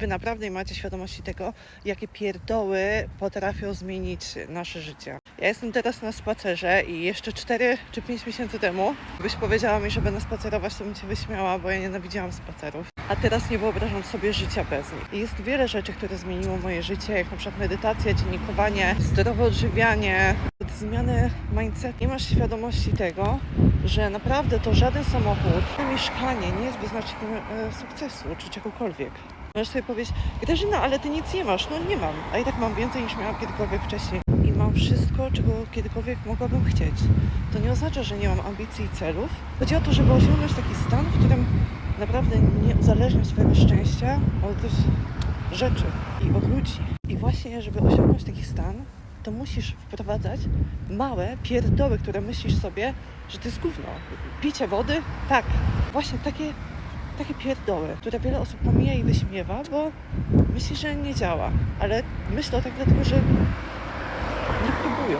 wy naprawdę nie macie świadomości tego, jakie pierdoły potrafią zmienić nasze życie. Ja jestem teraz na spacerze i jeszcze 4 czy 5 miesięcy temu, byś powiedziała mi, że będę spacerować, to bym cię wyśmiała, bo ja nienawidziłam spacerów. A teraz nie wyobrażam sobie życia bez nich. I jest wiele rzeczy, które zmieniło moje życie, jak na przykład medytacja, dziennikowanie, zdrowe odżywianie, zmiany mindset. Nie masz świadomości tego, że naprawdę to żaden samochód, mieszkanie nie jest wyznacznikiem e, sukcesu czy czegokolwiek. Możesz sobie powiedzieć, Grażyna, ale ty nic nie masz. No nie mam, a i tak mam więcej niż miałam kiedykolwiek wcześniej. I mam wszystko, czego kiedykolwiek mogłabym chcieć. To nie oznacza, że nie mam ambicji i celów. Chodzi o to, żeby osiągnąć taki stan, w którym naprawdę nie uzależniam swojego szczęścia od rzeczy i od ludzi. I właśnie, żeby osiągnąć taki stan, to musisz wprowadzać małe pierdoły, które myślisz sobie, że to jest gówno. Picie wody? Tak. Właśnie takie, takie pierdoły, które wiele osób pomija i wyśmiewa, bo myśli, że nie działa. Ale myślę tak dlatego, że nie próbują.